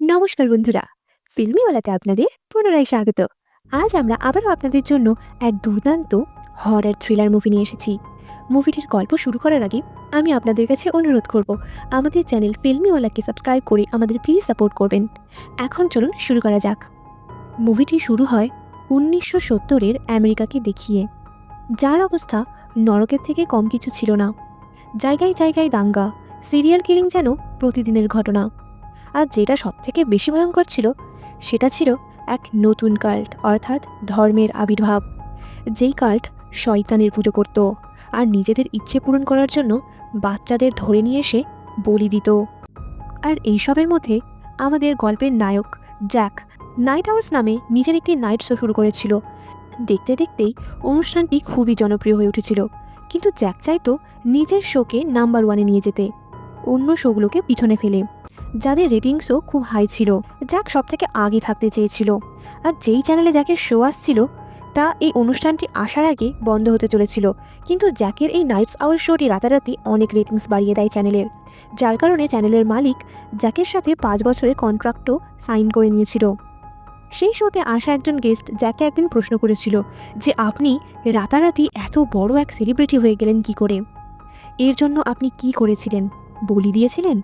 নমস্কার বন্ধুরা। ফিল্মিওয়ালাতে আপনাদের পুনরায় স্বাগত। আজ আমরা আবারও আপনাদের জন্য এক দুর্দান্ত হরার থ্রিলার মুভি নিয়ে এসেছি। মুভিটির গল্প শুরু করার আগে আমি আপনাদের কাছে অনুরোধ করব, আমাদের চ্যানেল ফিল্মিওয়ালাকে সাবস্ক্রাইব করে আমাদের প্লিজ সাপোর্ট করবেন। এখন চলুন শুরু করা যাক। মুভিটি শুরু হয় উনিশশো সত্তরের আমেরিকাকে দেখিয়ে। যার অবস্থা নরকের থেকে কম কিছু ছিল না। জায়গায় জায়গায় দাঙ্গা সিরিয়াল কিলিং যেন প্রতিদিনের ঘটনা। আর যেটা সবথেকে বেশি ভয়ঙ্কর ছিল, সেটা ছিল এক নতুন কাল্ট অর্থাৎ ধর্মের আবির্ভাব। যেই কাল্ট শয়তানের পুজো করত আর নিজেদের ইচ্ছে পূরণ করার জন্য বাচ্চাদের ধরে নিয়ে এসে বলি দিত। আর এইসবের মধ্যে আমাদের গল্পের নায়ক জ্যাক নাইট আওয়ার্স নামে নিজের একটি নাইট শো শুরু করেছিল। দেখতে দেখতেই অনুষ্ঠানটি খুবই জনপ্রিয় হয়ে উঠেছিল। কিন্তু জ্যাক চাইতো নিজের শোকে নাম্বার ওয়ানে নিয়ে যেতে। অন্য শোগুলোকে পিছনে ফেলে। যাদের রেটিংসও খুব হাই ছিল জ্যাক সব থেকে আগে থাকতে চেয়েছিল। আর যেই চ্যানেলে জ্যাকের শো আসছিল, তা এই অনুষ্ঠানটি আসার আগে বন্ধ হতে চলেছিল। কিন্তু জ্যাকের এই নাইটস আওয়ার শোটি রাতারাতি অনেক রেটিংস বাড়িয়ে দেয় চ্যানেলের যার কারণে চ্যানেলের মালিক জ্যাকের সাথে পাঁচ বছরের কন্ট্রাক্টও সাইন করে নিয়েছিল। সেই শোতে আসা একজন গেস্ট জ্যাকে একদিন প্রশ্ন করেছিল যে, আপনি রাতারাতি এত বড় এক সেলিব্রিটি হয়ে গেলেন কি করে? এর জন্য আপনি কি করেছিলেন? বলি দিয়েছিলেন?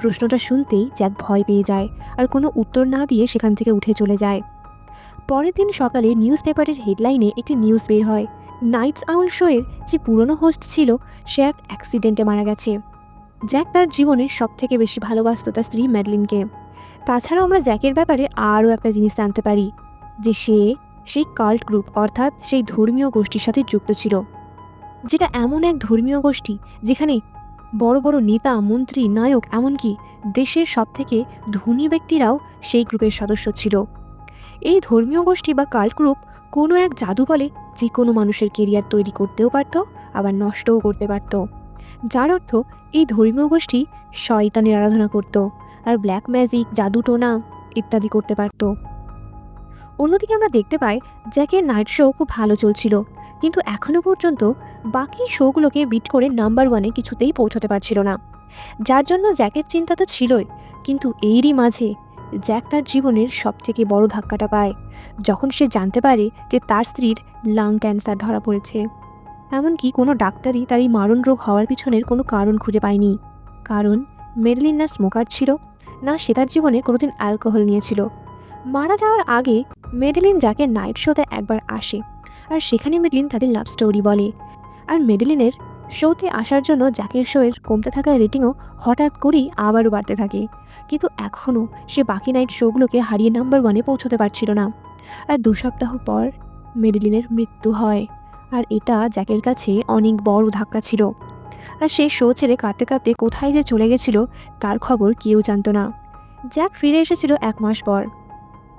প্রশ্নটা শুনতেই জ্যাক ভয় পেয়ে যায় আর কোনো উত্তর না দিয়ে সেখান থেকে উঠে চলে যায়। পরের দিন সকালে নিউজ পেপারের হেডলাইনে একটি নিউজ বের হয়। নাইটস আউল শোয়ের যে পুরনো হোস্ট ছিল, সে এক অ্যাক্সিডেন্টে মারা গেছে। জ্যাক তার জীবনে সবথেকে বেশি ভালোবাসত তার স্ত্রী ম্যাডলিনকে। তাছাড়াও আমরা জ্যাকের ব্যাপারে আরও একটা জিনিস জানতে পারি, যে সে সেই কাল্ট গ্রুপ, অর্থাৎ সেই ধর্মীয় গোষ্ঠীর সাথে যুক্ত ছিল। যেটা এমন এক ধর্মীয় গোষ্ঠী, যেখানে বড় বড় নেতা, মন্ত্রী, নায়ক, এমনকি দেশের সবথেকে ধনী ব্যক্তিরাও সেই গ্রুপের সদস্য ছিল। এই ধর্মীয় গোষ্ঠী বা কাল্ট গ্রুপ কোনো এক জাদু বলে যে কোনো মানুষের কেরিয়ার তৈরি করতেও পারত, আবার নষ্টও করতে পারত। যার অর্থ এই ধর্মীয় গোষ্ঠী শয়তানের আরাধনা করত, আর ব্ল্যাক ম্যাজিক জাদু টোনা ইত্যাদি করতে পারত। অন্যদিকে আমরা দেখতে পাই জ্যাকের নাইট শো খুব ভালো চলছিল, কিন্তু এখনও পর্যন্ত বাকি শোগুলোকে বিট করে নাম্বার ওয়ানে কিছুতেই পৌঁছতে পারছিল না। যার জন্য জ্যাকের চিন্তা তো ছিলই, কিন্তু এরই মাঝে জ্যাক তার জীবনের সবথেকে বড় ধাক্কাটা পায়, যখন সে জানতে পারে যে তার স্ত্রীর লাং ক্যান্সার ধরা পড়েছে। এমনকি কোনো ডাক্তারই তার এই মারণ রোগ হওয়ার পিছনের কোনো কারণ খুঁজে পায়নি। কারণ মেডলিন না স্মোকার ছিল, না সে তার জীবনে কোনোদিন অ্যালকোহল নিয়েছিল। মারা যাওয়ার আগে মেডেলিন যাকে নাইট শোতে একবার আসে, আর সেখানে মেডলিন তাদের লাভ স্টোরি বলে। আর মেডেলিনের শোতে আসার জন্য জ্যাকের শোয়ের কমতে থাকা রেটিংও হঠাৎ করেই আবারও বাড়তে থাকে। কিন্তু এখনও সে বাকি নাইট শোগুলোকে হারিয়ে নাম্বার ওয়ানে পৌঁছতে পারছিল না। আর দু সপ্তাহ পর মেডেলিনের মৃত্যু হয়, আর এটা জ্যাকের কাছে অনেক বড় ধাক্কা ছিল। আর সে শো ছেড়ে কাঁদতে কাঁদতে কোথায় যে চলে গেছিল, তার খবর কেউ জানতো না। জ্যাক ফিরে এসেছিল এক মাস পর।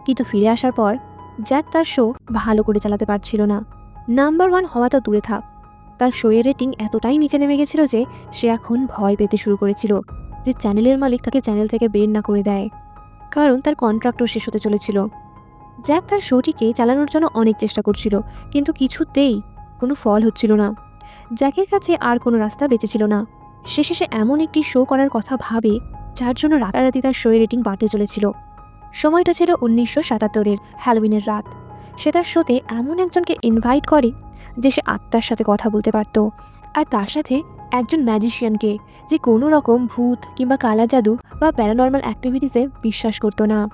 কিন্তু ফিরে আসার পর, জ্যাক তার শো ভালো করে চালাতে পারছিল না। নাম্বার ওয়ান হওয়া তো দূরে থাক। তার শোয়ের রেটিং এতটাই নিচে নেমে গেছিল যে, সে এখন ভয় পেতে শুরু করেছিল যে, চ্যানেলের মালিক তাকে চ্যানেল থেকে বের না করে দেয়। কারণ তার কন্ট্রাক্টও শেষ হতে চলেছিল। জ্যাক তার শোটিকে চালানোর জন্য অনেক চেষ্টা করছিল, কিন্তু কিছুতেই কোনো ফল হচ্ছিল না। জ্যাকের কাছে আর কোনো রাস্তা বেঁচে ছিল না। শেষে সে এমন একটি শো করার কথা ভাবে, যার জন্য রাতারাতি তার শোয়ের রেটিং বাড়তে চলেছিল। সময়টা ছিল উনিশশো সাতাত্তরের হ্যালোউইনের রাত। সে তার শোতে এমন একজনকে ইনভাইট করে যে সে আত্মার সাথে কথা বলতে পারত। আর তার সাথে একজন ম্যাজিশিয়ানকে যে কোনো রকম ভূত কিংবা কালা জাদু বা প্যারানর্মাল অ্যাক্টিভিটিসে বিশ্বাস করতো না।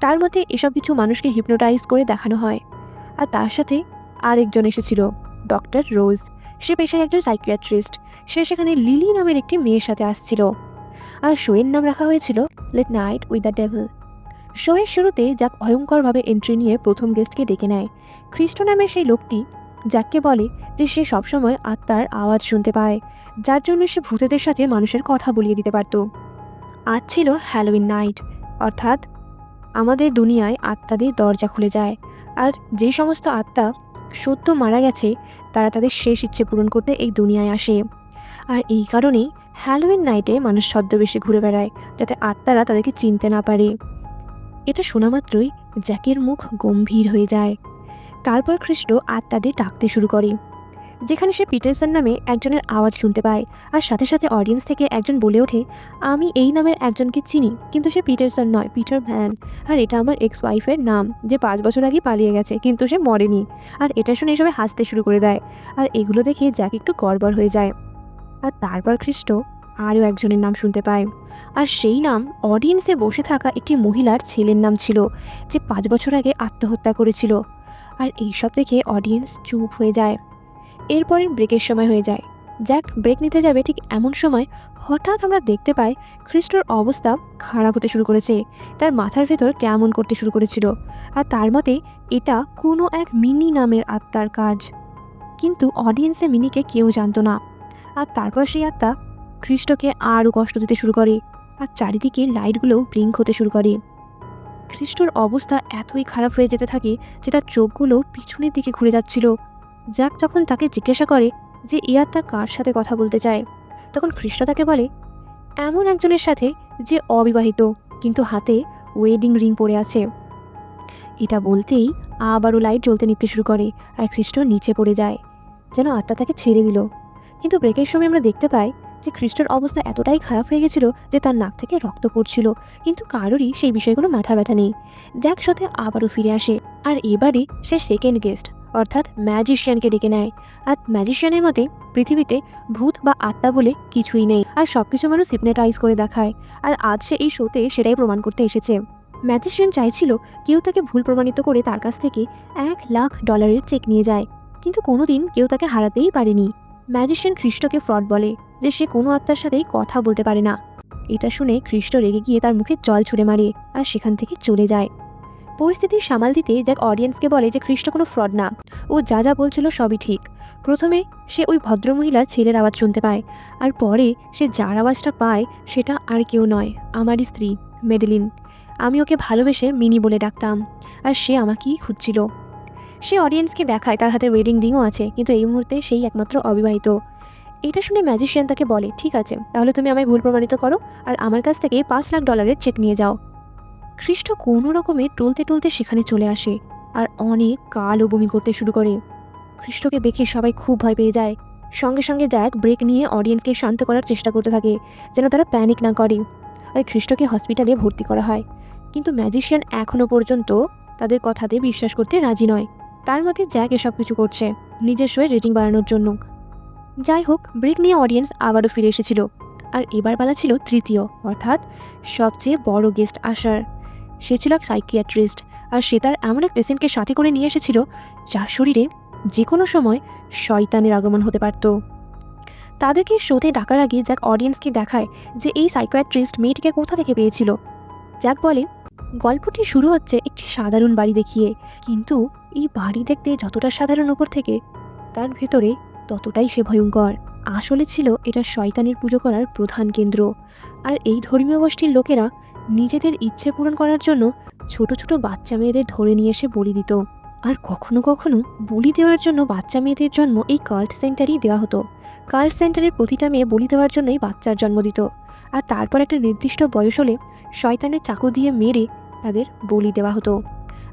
তার মধ্যে এসব কিছু মানুষকে হিপনোটাইজ করে দেখানো হয়। আর তার সাথে আরেকজন এসেছিল ডক্টর রোজ সে পেশায় একজন সাইকিয়াট্রিস্ট সে সেখানে লিলি নামের একটি মেয়ের সাথে আসছিল। আর শোয়ের নাম রাখা হয়েছিল late night with the devil শোয়ের শুরুতে যাক ভয়ঙ্করভাবে এন্ট্রি নিয়ে প্রথম গেস্টকে ডেকে নেয়। খ্রিস্ট নামের সেই লোকটি যাককে বলে যে সে সবসময় আত্মার আওয়াজ শুনতে পায়, যার জন্য সে ভূতেদের সাথে মানুষের কথা বলিয়ে দিতে পারত। আজ ছিল হ্যালোউইন নাইট অর্থাৎ আমাদের দুনিয়ায় আত্মাদের দরজা খুলে যায়, আর যে সমস্ত আত্মা সত্য মারা গেছে, তারা তাদের শেষ ইচ্ছে পূরণ করতে এই দুনিয়ায় আসে। আর এই কারণেই হ্যালোউইন নাইটে মানুষ ছদ্মবেশে ঘুরে বেড়ায়, যাতে আত্মারা তাদেরকে চিনতে না পারে। এটা শোনা মাত্রই জ্যাকের মুখ গম্ভীর হয়ে যায়। তারপর খ্রিস্ট আত্মাদের ডাকতে শুরু করে। যেখানে সে পিটারসন নামে একজনের আওয়াজ শুনতে পায় আর সাথে সাথে অডিয়েন্স থেকে একজন বলে ওঠে, আমি এই নামের একজনকে চিনি, কিন্তু সে পিটারসন নয়, পিটার ভ্যান আর এটা আমার এক্স ওয়াইফের নাম, যে পাঁচ বছর আগে পালিয়ে গেছে, কিন্তু সে মরেনি। আর এটা শুনে সবাই হাসতে শুরু করে দেয়। আর এগুলো দেখে জ্যাক একটু গড়বড় হয়ে যায়। আর তারপর খ্রিস্ট আরও একজনের নাম শুনতে পায়। আর সেই নাম অডিয়েন্সে বসে থাকা একটি মহিলার ছেলের নাম ছিল, যে পাঁচ বছর আগে আত্মহত্যা করেছিল। আর এইসব দেখে অডিয়েন্স চুপ হয়ে যায়। এরপরে ব্রেকের সময় হয়ে যায়। জ্যাক ব্রেক নিতে যাবে ঠিক এমন সময় হঠাৎ আমরা দেখতে পাই খ্রিস্টোর অবস্থা খারাপ হতে শুরু করেছে। তার মাথার ভেতর কেমন করতে শুরু করেছিল। আর তার মতে এটা কোনো এক মিনি নামের আত্মার কাজ। কিন্তু অডিয়েন্সে মিনিকে কেউ জানতো না। আর তারপর সেই আত্মা খ্রিস্টকে আরও কষ্ট দিতে শুরু করে আর চারিদিকে লাইটগুলোও ব্লিঙ্ক হতে শুরু করে। খ্রিস্টর অবস্থা এতই খারাপ হয়ে যেতে থাকে যে তার চোখগুলো পিছনের দিকে ঘুরে যাচ্ছিল। জ্যাক যখন তাকে জিজ্ঞাসা করে যে এ আত্মা কার সাথে কথা বলতে চায়, তখন খ্রিস্ট তাকে বলে, এমন একজনের সাথে যে অবিবাহিত, কিন্তু হাতে ওয়েডিং রিং পরে আছে। এটা বলতেই আবারও লাইট জ্বলতে নিতে শুরু করে আর খ্রিস্ট নিচে পড়ে যায়। যেন আত্মা তাকে ছেড়ে দিল। কিন্তু ব্রেকের সময় আমরা দেখতে পাই যে খ্রিস্টের অবস্থা এতটাই খারাপ হয়ে গেছিল যে তার নাক থেকে রক্ত পড়ছিল। কিন্তু কারোরই সেই বিষয়গুলো মাথা ব্যথা নেই। জ্যাক সাথে আবারও ফিরে আসে। আর এবারে সে সেকেন্ড গেস্ট অর্থাৎ ম্যাজিশিয়ানকে ডেকে নেয়। আর ম্যাজিশিয়ানের মতে পৃথিবীতে ভূত বা আত্মা বলে কিছুই নেই। আর সব কিছু মানুষ হিপনেটাইজ করে দেখায়। আর আজ সে এই শোতে সেটাই প্রমাণ করতে এসেছে। ম্যাজিশিয়ান চাইছিল কেউ তাকে ভুল প্রমাণিত করে তার কাছ থেকে এক লাখ ডলারের চেক নিয়ে যায়। কিন্তু কোনোদিন কেউ তাকে হারাতেই পারেনি। ম্যাজিশিয়ান খ্রিস্টকে ফ্রড বলে। যে সে কোনো আত্মার সাথেই কথা বলতে পারে না। এটা শুনে খ্রিস্ট রেগে গিয়ে তার মুখে জল ছুড়ে মারে আর সেখান থেকে চলে যায়। পরিস্থিতি সামাল দিতে জ্যাক অডিয়েন্সকে বলে যে খ্রিস্ট কোনো ফ্রড না। ও যা যা বলছিল সবই ঠিক। প্রথমে সে ওই ভদ্রমহিলার ছেলের আওয়াজ শুনতে পায় আর পরে সে যার আওয়াজটা পায় সেটা আর কেউ নয়, আমারই স্ত্রী, মেডেলিন। আমি ওকে ভালোবেসে মিনি বলে ডাকতাম আর সে আমাকেই খুঁজছিল। সে অডিয়েন্সকে দেখায়, তার হাতে ওয়েডিং রিংও আছে, কিন্তু এই মুহূর্তে সেই একমাত্র অবিবাহিত। এটা শুনে ম্যাজিশিয়ান তাকে বলে, ঠিক আছে, তাহলে তুমি আমায় ভুল প্রমাণিত করো আর আমার কাছ থেকে পাঁচ লাখ ডলারের চেক নিয়ে যাও। খ্রিস্ট কোনো রকমে টলতে টলতে সেখানে চলে আসে আর অনেক কালো বমি করতে শুরু করে। খ্রিস্টকে দেখে সবাই খুব ভয় পেয়ে যায়। সঙ্গে সঙ্গে জ্যাক ব্রেক নিয়ে অডিয়েন্সকে শান্ত করার চেষ্টা করতে থাকে, যেন তারা প্যানিক না করে। আর খ্রিস্টকে হসপিটালে ভর্তি করা হয়। কিন্তু ম্যাজিশিয়ান এখনও পর্যন্ত তাদের কথাতে বিশ্বাস করতে রাজি নয়। তার মতে জ্যাক এসব কিছু করছে নিজের শোয়ে রেটিং বাড়ানোর জন্য। যাই হোক, ব্রেক নিয়ে অডিয়েন্স আবারও ফিরে এসেছিল। আর এবার বেলা ছিল তৃতীয়, অর্থাৎ সবচেয়ে বড় গেস্ট আসার। সে ছিল এক সাইকিয়াট্রিস্ট আর সে তার এমন এক পেশেন্টকে সাথে করে নিয়ে এসেছিল, যার শরীরে যে কোনো সময় শয়তানের আগমন হতে পারত। তাদেরকে শোতে ডাকার আগে জ্যাক অডিয়েন্সকে দেখায় যে এই সাইকিয়াট্রিস্ট মেয়েটিকে কোথা থেকে পেয়েছিল। জ্যাক বলে, গল্পটি শুরু হচ্ছে একটি সাধারণ বাড়ি দেখিয়ে। কিন্তু এই বাড়ি দেখতে যতটা সাধারণ ওপর থেকে, তার ভেতরে ততটাই সে ভয়ঙ্কর। আসলে ছিল এটা শয়তানের পুজো করার প্রধান কেন্দ্র। আর এই ধর্মীয় গোষ্ঠীর লোকেরা নিজেদের ইচ্ছে পূরণ করার জন্য ছোট ছোট বাচ্চা মেয়েদের ধরে নিয়ে এসে বলি দিত। আর কখনো কখনো বলি দেওয়ার জন্য বাচ্চা মেয়েদের জন্ম এই কাল্ট সেন্টারই দেওয়া হতো। কাল্ট সেন্টারের প্রতিটা মেয়ে বলি দেওয়ার জন্যই বাচ্চার জন্ম দিত। আর তারপর একটা নির্দিষ্ট বয়স হলে শয়তানের চাকু দিয়ে মেরে তাদের বলি দেওয়া হতো।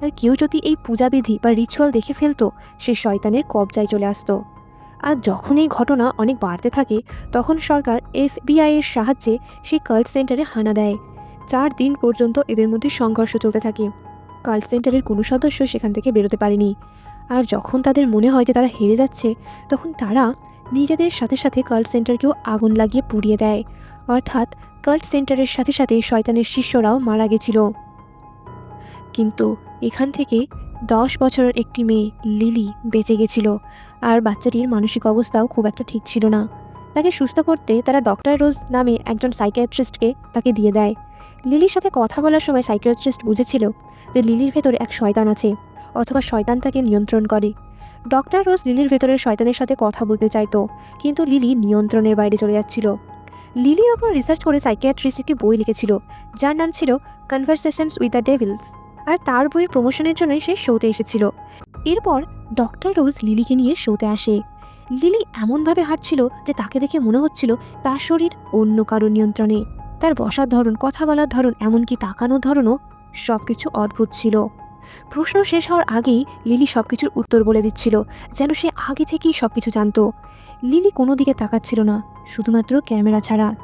আর কেউ যদি এই পূজাবিধি বা রিচুয়াল দেখে ফেলতো, সে শয়তানের কবজায় চলে আসতো। আর যখন এই ঘটনা অনেক বাড়তে থাকে, তখন সরকার এফবিআই এর সাহায্যে সেই কাল্ট সেন্টারে হানা দেয়। চার দিন পর্যন্ত এদের মধ্যে সংঘর্ষ চলতে থাকে। কাল্ট সেন্টারের কোনো সদস্য সেখান থেকে বেরোতে পারেনি। আর যখন তাদের মনে হয় যে তারা হেরে যাচ্ছে, তখন তারা নিজেদের সাথে সাথে কাল্ট সেন্টারকেও আগুন লাগিয়ে পুড়িয়ে দেয়। অর্থাৎ কাল্ট সেন্টারের সাথে সাথে শয়তানের শিষ্যরাও মারা গেছিল। কিন্তু এখান থেকে দশ বছরের একটি মেয়ে লিলি বেঁচে গেছিল। আর বাচ্চাটির মানসিক অবস্থাও খুব একটা ঠিক ছিল না। তাকে সুস্থ করতে তারা ডক্টর রোজ নামে একজন সাইকিয়াট্রিস্টকে তাকে দিয়ে দেয়। লিলির সাথে কথা বলার সময় সাইকিয়াট্রিস্ট বুঝেছিল যে লিলির ভেতরে এক শয়তান আছে অথবা শয়তান তাকে নিয়ন্ত্রণ করে। ডক্টর রোজ লিলির ভেতরের শয়তানের সাথে কথা বলতে চাইতো, কিন্তু লিলি নিয়ন্ত্রণের বাইরে চলে যাচ্ছিল। লিলির ওপর রিসার্চ করে সাইকিয়াট্রিস্ট একটি বই লিখেছিল, যার নাম ছিল কনভারসেশনস উইথ দ্য ডেভিলস আর তার বইয়ের প্রমোশনের জন্যই সে শোতে এসেছিল। এরপর ডক্টর রোজ লিলিকে নিয়ে শোতে আসে। লিলি এমনভাবে হাঁটছিল যে তাকে দেখে মনে হচ্ছিল তার শরীর অন্য কারও নিয়ন্ত্রণে। তার বসার ধরন, কথা বলার ধরন, এমনকি তাকানোর ধরনও সব কিছু অদ্ভুত ছিল। প্রশ্ন শেষ হওয়ার আগেই লিলি সব কিছুর উত্তর বলে দিচ্ছিল, যেন সে আগে থেকেই সব কিছু জানতো। লিলি কোনো দিকে তাকাচ্ছিল না, শুধুমাত্র ক্যামেরা ছাড়া।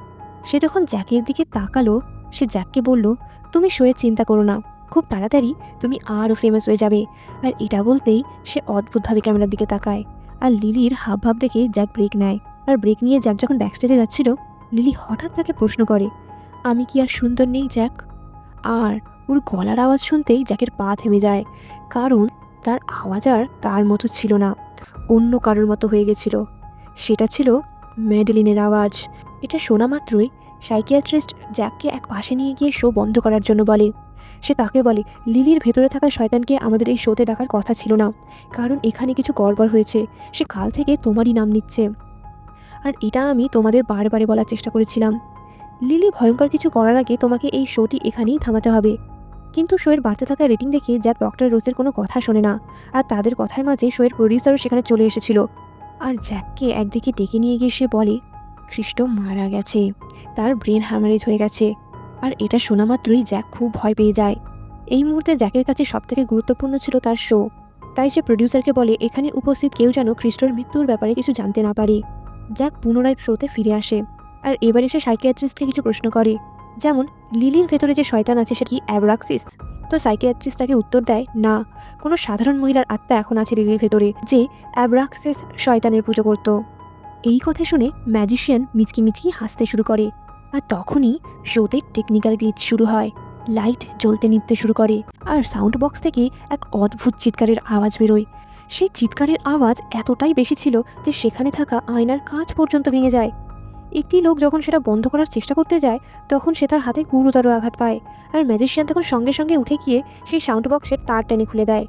সে যখন জ্যাকের দিকে তাকালো, সে জ্যাককে বলল, তুমি শোয়ে চিন্তা করো না। খুব তাড়াতাড়ি তুমি আরও ফেমাস হয়ে যাবে। আর এটা বলতেই সে অদ্ভুতভাবে ক্যামেরার দিকে তাকায়। আর লিলির হাব ভাব দেখে জ্যাক ব্রেক নেয়। আর ব্রেক নিয়ে জ্যাক যখন ব্যাকস্টেজে যাচ্ছিল, লিলি হঠাৎ তাকে প্রশ্ন করে, আমি কি আর সুন্দর নেই, জ্যাক? আর ওর গলার আওয়াজ শুনতেই জ্যাকের পা থেমে যায়, কারণ তার আওয়াজ আর তার মতো ছিল না, অন্য কারোর মতো হয়ে গেছিল। সেটা ছিল মেডেলিনের আওয়াজ। এটা শোনা মাত্রই সাইকিয়াট্রিস্ট জ্যাককে এক পাশে নিয়ে গিয়ে শো বন্ধ করার জন্য বলে সে তাকে বলে, লিলির ভেতরে থাকা শয়তানকে আমাদের এই শোতে ডাকার কথা ছিল না, কারণ এখানে কিছু গড়বড় হয়েছে, সে কাল থেকে তোমারই নাম নিচ্ছে। আর এটা আমি তোমাদের বারবারে বলার চেষ্টা করেছিলাম। লিলি ভয়ঙ্কর কিছু করার আগে তোমাকে এই শোটি এখানেই থামাতে হবে। কিন্তু শোয়ের বাড়তে থাকা রেটিং দেখে জ্যাক ডক্টর রোজের কোনো কথা শোনে না, আর তাদের কথার মাঝে শোয়ের প্রডিউসারও সেখানে চলে এসেছিল। আর জ্যাককে একদিকে ডেকে নিয়ে গিয়ে সে বলে খ্রিস্ট মারা গেছে, তার ব্রেন হ্যামারেজ হয়ে গেছে। আর এটা শোনা মাত্রই জ্যাক খুব ভয় পেয়ে যায়। এই মুহূর্তে জ্যাকের কাছে সবথেকে গুরুত্বপূর্ণ ছিল তার শো। তাই সে প্রডিউসারকে বলে, এখানে উপস্থিত কেউ যেন খ্রিস্টর মৃত্যুর ব্যাপারে কিছু জানতে না পারে। জ্যাক পুনরায় শোতে ফিরে আসে। আর এবারে সে সাইকিয়াট্রিস্টকে কিছু প্রশ্ন করে। যেমন, লিলির ভেতরে যে শয়তান আছে, সেটা কি অ্যাবরাক্সিস? তো সাইকিয়াট্রিস্ট তাকে উত্তর দেয়, না। কোনো সাধারণ মহিলার আত্মা এখন আছে লিলির ভেতরে, যে অ্যাবরাক্সিস শয়তানের পুজো করত। এই কথা শুনে ম্যাজিশিয়ান মিচকি মিচকি হাসতে শুরু করে। আর তখনই শোতে টেকনিক্যাল গ্লিচ শুরু হয়। লাইট জ্বলতে নিভতে শুরু করে আর সাউন্ড বক্স থেকে এক অদ্ভুত চিৎকারের আওয়াজ বেরোয়। সেই চিৎকারের আওয়াজ এতটাই বেশি ছিল যে সেখানে থাকা আয়নার কাঁচ পর্যন্ত ভেঙে যায়। একটি লোক যখন সেটা বন্ধ করার চেষ্টা করতে যায়, তখন সে তার হাতে গুরুতর আঘাত পায় আর ম্যাজিশিয়ান তখন সঙ্গে সঙ্গে উঠে গিয়ে সেই সাউন্ড বক্সের তার টেনে খুলে দেয়।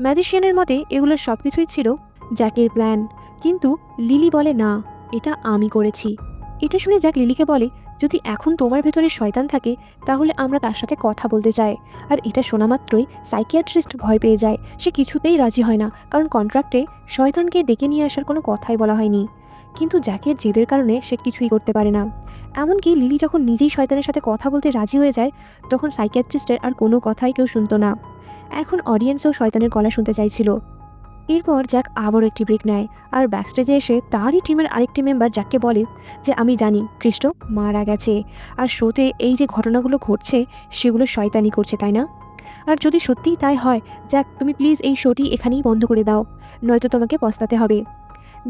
ম্যাজিশিয়ানের মতে এগুলোর সব কিছুই ছিল জ্যাকের প্ল্যান কিন্তু লিলি বলে, না, এটা আমি করেছি। এটা শুনে জ্যাক লিলিকে বলে যদি এখন তোমার ভেতরে শয়তান থাকে, তাহলে আমরা তার সাথে কথা বলতে চাই। আর এটা শোনা মাত্রই সাইকিয়াট্রিস্ট ভয় পেয়ে যায়। সে কিছুতেই রাজি হয় না, কারণ কন্ট্রাক্টে শয়তানকে ডেকে নিয়ে আসার কোনো কথাই বলা হয়নি। কিন্তু জ্যাকের জেদের কারণে সে কিছুই করতে পারে না। এমনকি লিলি যখন নিজেই শয়তানের সাথে কথা বলতে রাজি হয়ে যায়, তখন সাইকিয়াট্রিস্টের আর কোনো কথাই কেউ শুনতো না। এখন অডিয়েন্সও শয়তানের গলা শুনতে চাইছিল। এরপর জ্যাক আবারও একটি ব্রেক নেয় আর ব্যাকস্টেজে এসে তারই টিমের আরেকটি মেম্বার জ্যাককে বলে যে, আমি জানি খ্রিস্ট মারা গেছে। আর শোতে এই যে ঘটনাগুলো ঘটছে, সেগুলো শয়তানি করছে, তাই না? আর যদি সত্যিই তাই হয়, জ্যাক, তুমি প্লিজ এই শোটি এখানেই বন্ধ করে দাও, নয়তো তোমাকে পস্তাতে হবে।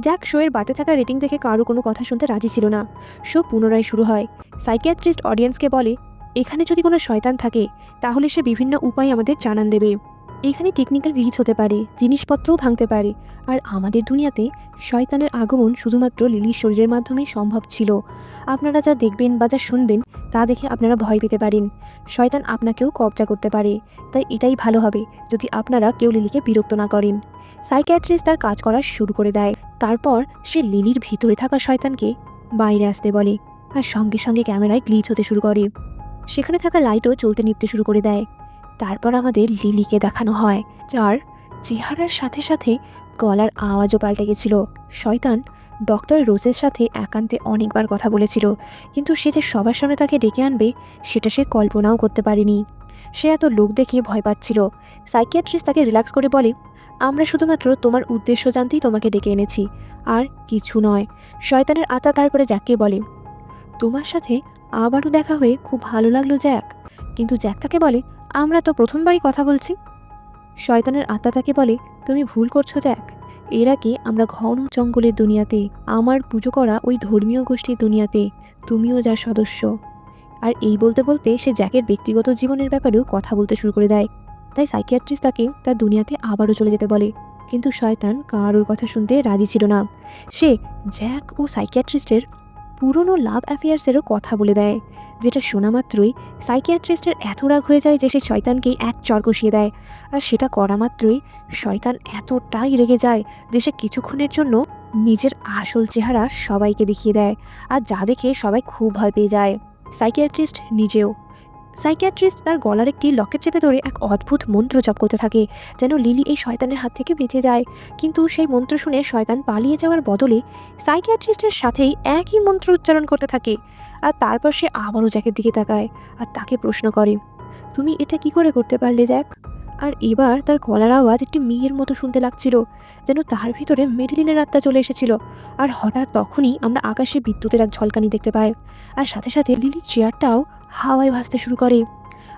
জ্যাক শোয়ের বাড়তে থাকা রেটিং দেখে কারও কোনো কথা শুনতে রাজি ছিল না। শো পুনরায় শুরু হয়। সাইকিয়াট্রিস্ট অডিয়েন্সকে বলে, এখানে যদি কোনো শয়তান থাকে, তাহলে সে বিভিন্ন উপায় আমাদের জানান দেবে। এখানে টেকনিক্যাল রিচ হতে পারে, জিনিসপত্রও ভাঙতে পারে। আর আমাদের দুনিয়াতে শয়তানের আগমন শুধুমাত্র লিলির শরীরের মাধ্যমে সম্ভব ছিল। আপনারা যা দেখবেন বা যা শুনবেন, তা দেখে আপনারা ভয় পেতে পারেন। শয়তান আপনাকেও কবজা করতে পারে। তাই এটাই ভালো হবে, যদি আপনারা কেউ লিলিকে বিরক্ত না করেন। সাইকিয়াট্রিস্ট তার কাজ করা শুরু করে দেয়। তারপর সে লিলির ভিতরে থাকা শয়তানকে বাইরে আসতে বলে। আর সঙ্গে সঙ্গে ক্যামেরায় গ্লিচ হতে শুরু করে। সেখানে থাকা লাইটও চলতে নিপতে শুরু করে দেয়। তারপর আমাদের লিলিকে দেখানো হয়, যার চেহারার সাথে সাথে গলার আওয়াজও পাল্টে গেছিল। শয়তান ডক্টর রোজের সাথে একান্তে অনেকবার কথা বলেছিল, কিন্তু সে যে সবার সামনে তাকে ডেকে আনবে, সেটা সে কল্পনাও করতে পারেনি। সে এত লোক দেখে ভয় পাচ্ছিল। সাইকিয়াট্রিস্ট তাকে রিল্যাক্স করে বলে, আমরা শুধুমাত্র তোমার উদ্দেশ্য জানতেই তোমাকে ডেকে এনেছি, আর কিছু নয়। শয়তানের আত্মা তারপরে জ্যাককে বলে, তোমার সাথে আবারও দেখা হয়ে খুব ভালো লাগল, জ্যাক। কিন্তু জ্যাক তাকে বলে আমরা তো প্রথমবারই কথা বলছি। শয়তানের আত্মা তাকে বলে, তুমি ভুল করছ জ্যাক এর আগে আমরা ঘন জঙ্গলের দুনিয়াতে, আমার পুজো করা ওই ধর্মীয় গোষ্ঠীর দুনিয়াতে, তুমিও যার সদস্য। আর এই বলতে বলতে সে জ্যাকের ব্যক্তিগত জীবনের ব্যাপারেও কথা বলতে শুরু করে দেয়। তাই সাইকিয়াট্রিস্ট তাকে তার দুনিয়াতে আবারও চলে যেতে বলে। কিন্তু শয়তান কারোর কথা শুনতে রাজি ছিল না। সে জ্যাক ও সাইকিয়াট্রিস্টের পুরনো লাভ অ্যাফেয়ার্সেরও কথা বলে দেয়। যেটা শোনা মাত্রই সাইকিয়াট্রিস্টের এত রাগ হয়ে যায় যে সে শয়তানকেই এক চর কষিয়ে দেয়। আর সেটা করা মাত্রই শয়তান এতটাই রেগে যায় যে সে কিছুক্ষণের জন্য নিজের আসল চেহারা সবাইকে দেখিয়ে দেয়। আর যা দেখে সবাই খুব ভয় পেয়ে যায়। সাইকিয়াট্রিস্ট নিজেও সাইকিয়াট্রিস্ট তার গলার একটি লকেট চেপে ধরে এক অদ্ভুত মন্ত্র জপ করতে থাকে, যেন লিলি এই শয়তানের হাত থেকে বেঁচে যায়। কিন্তু সেই মন্ত্র শুনে শয়তান পালিয়ে যাওয়ার বদলে সাইকিয়াট্রিস্টের সাথেই একই মন্ত্র উচ্চারণ করতে থাকে আর তারপর সে আবারও জ্যাকের দিকে তাকায় আর তাকে প্রশ্ন করে, তুমি এটা কি করে করতে পারলে জ্যাক? আর এবার তার গলার আওয়াজ একটি মেয়ের মতো শুনতে লাগছিল, যেন তার ভিতরে মেডিলিনের আত্মা চলে এসেছিল। আর হঠাৎ তখনই আমরা আকাশে বিদ্যুতের এক ঝলকানি দেখতে পাই। আর সাথে সাথে লিলির চেয়ারটাও হাওয়ায় ভাসতে শুরু করে।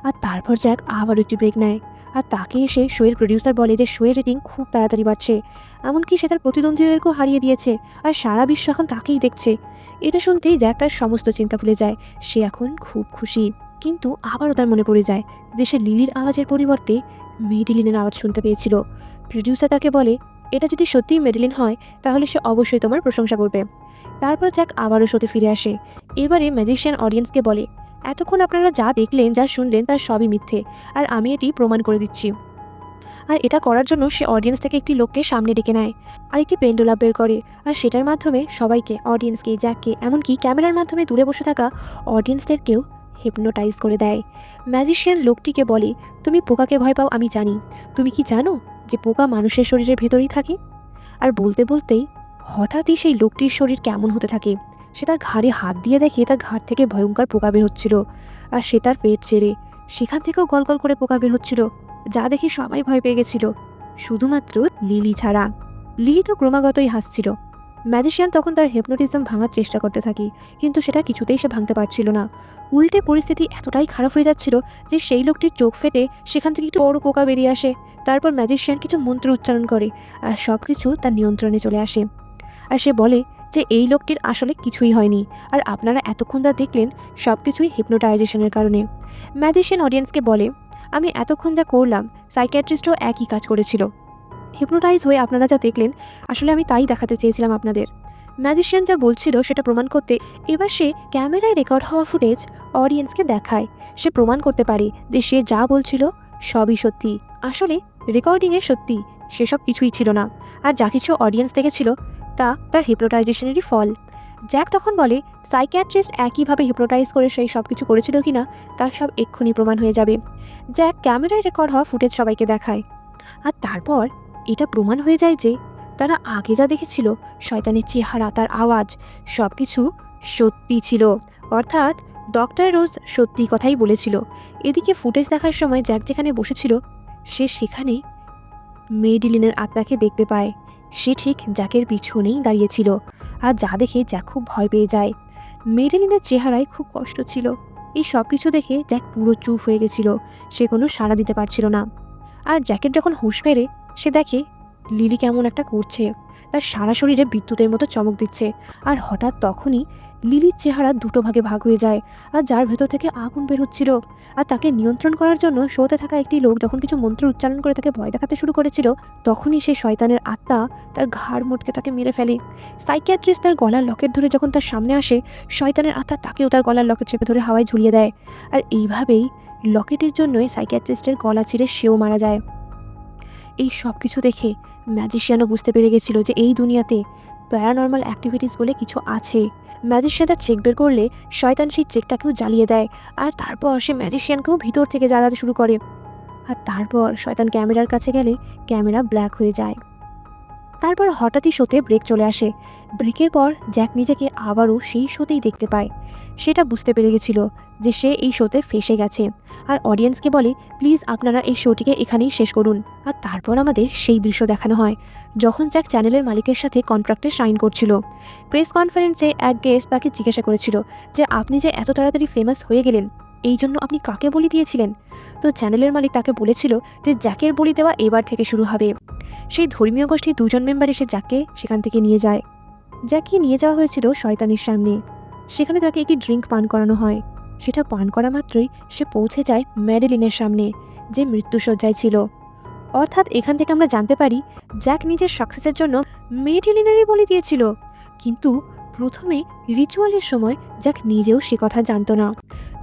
আর তারপর জ্যাক আবার একটি ব্রেক নেয়। আর তাকে এসে শোয়ের প্রডিউসার বলে যে শোয়ের রেটিং খুব তাড়াতাড়ি বাড়ছে। এমনকি সে তার প্রতিদ্বন্দ্বীদেরকেও হারিয়ে দিয়েছে। আর সারা বিশ্ব এখন তাকেই দেখছে। এটা শুনতেই জ্যাক তার সমস্ত চিন্তা ভুলে যায়। সে এখন খুব খুশি। কিন্তু আবারও তার মনে পড়ে যায় যে সে লিলির আওয়াজের পরিবর্তে মেডিলিনের আওয়াজ শুনতে পেয়েছিল। প্রডিউসার তাকে বলে, এটা যদি সত্যিই মেডিলিন হয়, তাহলে সে অবশ্যই তোমার প্রশংসা করবে। তারপর জ্যাক আবারও শোতে ফিরে আসে। এবারে ম্যাজিশিয়ান অডিয়েন্সকে বলে এতক্ষণ আপনারা যা দেখলেন, যা শুনলেন তার সবই মিথ্যে। আর আমি এটি প্রমাণ করে দিচ্ছি। আর এটা করার জন্য সে অডিয়েন্স থেকে একটি লোককে সামনে ডেকে নেয়, আর একটি পেন্ডুলাম বের করে। আর সেটার মাধ্যমে সবাইকে অডিয়েন্সকে জ্যাককে এমনকি ক্যামেরার মাধ্যমে দূরে বসে থাকা অডিয়েন্সদেরকেও হিপনোটাইজ করে দেয়। ম্যাজিশিয়ান লোকটিকে বলে, তুমি পোকাকে ভয় পাও, আমি জানি। তুমি কি জানো যে পোকা মানুষের শরীরের ভেতরেই থাকে? আর বলতে বলতেই হঠাৎই সেই লোকটির শরীর কেমন হতে থাকে। সে তার ঘাড়ে হাত দিয়ে দেখে তার ঘাড় থেকে ভয়ঙ্কর পোকা বের হচ্ছিল। আর সে তার পেট ছেড়ে সেখান থেকেও গলগল করে পোকা বের হচ্ছিল, যা দেখে সবাই ভয় পেয়ে গেছিল। শুধুমাত্র লিলি ছাড়া। লিলি তো ক্রমাগতই হাসছিল। ম্যাজিশিয়ান তখন তার হেপনোটিজম ভাঙার চেষ্টা করতে থাকে, কিন্তু সেটা কিছুতেই সে ভাঙতে পারছিল না। উল্টে পরিস্থিতি এতটাই খারাপ হয়ে যাচ্ছিল যে সেই লোকটির চোখ ফেটে সেখান থেকে একটু বড় পোকা বেরিয়ে আসে। তারপর ম্যাজিশিয়ান কিছু মন্ত্র উচ্চারণ করে, আর সব কিছু তার নিয়ন্ত্রণে চলে আসে। আর সে বলে যে এই লোকটির আসলে কিছুই হয়নি। আর আপনারা এতক্ষণ যা দেখলেন, সব কিছুই হিপনোটাইজেশনের কারণে। ম্যাজিশিয়ান অডিয়েন্সকে বলে, আমি এতক্ষণ যা করলাম সাইকিয়াট্রিস্টও একই কাজ করেছিল। হিপনোটাইজ হয়ে আপনারা যা দেখলেন, আসলে আমি তাই দেখাতে চেয়েছিলাম আপনাদের। ম্যাজিশিয়ান যা বলছিল, সেটা প্রমাণ করতে এবার সে ক্যামেরায় রেকর্ড হওয়া ফুটেজ অডিয়েন্সকে দেখায়। সে প্রমাণ করতে পারে যে সে যা বলছিল, সবই সত্যি। আসলে রেকর্ডিংয়ে সত্যি, সেসব কিছুই ছিল না। আর যা কিছু অডিয়েন্স দেখেছিল তা তার হিপনোটাইজেশনেরই ফল। জ্যাক তখন বলে সাইকিয়াট্রিস্ট একইভাবে হিপনোটাইজ করে সেই সব কিছু করেছিল কিনা, তার সব এক্ষুনি প্রমাণ হয়ে যাবে। জ্যাক ক্যামেরায় রেকর্ড হওয়া ফুটেজ সবাইকে দেখায়। আর তারপর এটা প্রমাণ হয়ে যায় যে, তারা আগে যা দেখেছিল, শয়তানের চেহারা, তার আওয়াজ সব কিছু সত্যি ছিল। অর্থাৎ ডক্টর রোজ সত্যি কথাই বলেছিল। এদিকে ফুটেজ দেখার সময় জ্যাক যেখানে বসেছিল, সে সেখানে মেডিলিনের আত্মাকে দেখতে পায়। সে ঠিক জ্যাকের পিছনেই দাঁড়িয়েছিল, আর যা দেখে জ্যাক খুব ভয় পেয়ে যায়। মেডেলিনের চেহারায় খুব কষ্ট ছিল। এই সব কিছু দেখে জ্যাক পুরো চুপ হয়ে গেছিল, সে কোনো সাড়া দিতে পারছিল না। আর জ্যাকের যখন হুঁশ ফেরে সে দেখে, লিলি কেমন একটা করছে। তার সারা শরীরে বিদ্যুতের মতো চমক দিচ্ছে। আর হঠাৎ তখনই লিলির চেহারা দুটো ভাগে ভাগ হয়ে যায়, আর যার ভেতর থেকে আগুন বের হচ্ছিল আর তাকে নিয়ন্ত্রণ করার জন্য শোতে থাকা একটি লোক যখন কিছু মন্ত্র উচ্চারণ করে তাকে ভয় দেখাতে শুরু করেছিল, তখনই সে শয়তানের আত্মা তার ঘাড় মোটকে তাকে মেরে ফেলে। সাইকিয়াট্রিস্ট তার গলার লকেট ধরে যখন তার সামনে আসে, শয়তানের আত্মা তাকেও তার গলার লকেট চেপে ধরে হাওয়ায় ঝুলিয়ে দেয়। আর এইভাবেই লকেটের জন্যই সাইকিয়াট্রিস্টের গলা চিরে সেও মারা যায়। এই সব কিছু দেখে ম্যাজিশিয়ানও বুঝতে পেরে গেছিল যে এই দুনিয়াতে প্যারানর্মাল অ্যাক্টিভিটিস বলে কিছু আছে। ম্যাজিশিয়ান তার চেক বের করলে শয়তান সেই চেকটাকেও জ্বালিয়ে দেয় আর তারপর সে ম্যাজিশিয়ানকেও ভিতর থেকে জ্বালাতে শুরু করে। আর তারপর শয়তান ক্যামেরার কাছে গেলে ক্যামেরা ব্ল্যাক হয়ে যায়। তারপর হঠাৎই শোতে ব্রেক চলে আসে। ব্রেকের পর জ্যাক নিজেকে আবারও সেই শোতেই দেখতে পায়। সেটা বুঝতে পেরে গেছিল যে সে এই শোতে ফেসে গেছে। আর অডিয়েন্সকে বলে, প্লিজ আপনারা এই শোটিকে এখানেই শেষ করুন। আর তারপর আমাদের সেই দৃশ্য দেখানো হয়, যখন জ্যাক চ্যানেলের মালিকের সাথে কন্ট্রাক্টে সাইন করছিল। প্রেস কনফারেন্সে এক গেস্ট তাকে জিজ্ঞাসা করেছিল যে, আপনি যে এত তাড়াতাড়ি ফেমাস হয়ে গেলেন এই জন্য আপনি কাকে বলি দিয়েছিলেন? তো চ্যানেলের মালিক তাকে বলেছিল যে জ্যাকের বলি দেওয়া এবার থেকে শুরু হবে। সেই ধর্মীয় গোষ্ঠীর দুজন মেম্বার এসে জ্যাককে সেখান থেকে নিয়ে যায়। জ্যাককে নিয়ে যাওয়া হয়েছিল শয়তানির সামনে। সেখানে তাকে একটি ড্রিঙ্ক পান করানো হয়। সেটা পান করা মাত্রই সে পৌঁছে যায় ম্যাডেলিনের সামনে, যে মৃত্যুসজ্জায় ছিল। অর্থাৎ এখান থেকে আমরা জানতে পারি, জ্যাক নিজের সাকসেসের জন্য মেডেলিনারই বলে দিয়েছিল। কিন্তু প্রথমে রিচুয়ালের সময় জ্যাক নিজেও সে কথা জানত না।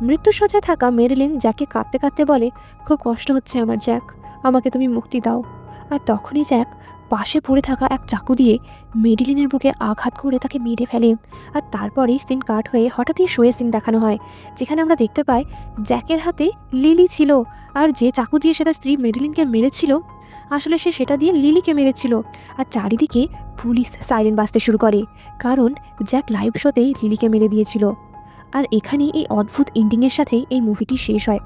মৃত্যুসজ্জায় থাকা মেরিলিন জ্যাককে কাঁদতে কাঁদতে বলে, খুব কষ্ট হচ্ছে আমার, জ্যাক। আমাকে তুমি মুক্তি দাও। আর তখনই জ্যাক পাশে পড়ে থাকা এক চাকু দিয়ে মেডিলিনের বুকে আঘাত করে তাকে মেরে ফেলে। আর তারপরেই সিন কাট হয়ে হঠাৎই শোয়ে সিন দেখানো হয়, যেখানে আমরা দেখতে পাই জ্যাকের হাতে লিলি ছিল, আর যে চাকু দিয়ে সে তার স্ত্রী মেডিলিনকে মেরেছিল, আসলে সে সেটা দিয়ে লিলিকে মেরেছিল। আর চারিদিকে পুলিশ সাইরেন বাজতে শুরু করে, কারণ জ্যাক লাইভ শোতেই লিলিকে মেরে দিয়েছিল। আর এখানেই এই অদ্ভুত এন্ডিংয়ের সাথেই এই মুভিটি শেষ হয়।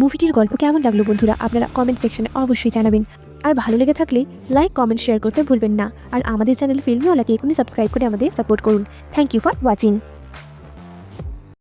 মুভিটির গল্প কেমন লাগল বন্ধুরা আপনারা কমেন্ট সেকশনে অবশ্যই জানাবেন। আর ভালো লেগে থাকলে লাইক কমেন্ট শেয়ার করতে ভুলবেন না। আর আমাদের চ্যানেল ফিল্মিওয়ালাকে এখনই সাবস্ক্রাইব করে আমাদের সাপোর্ট করুন। Thank you for watching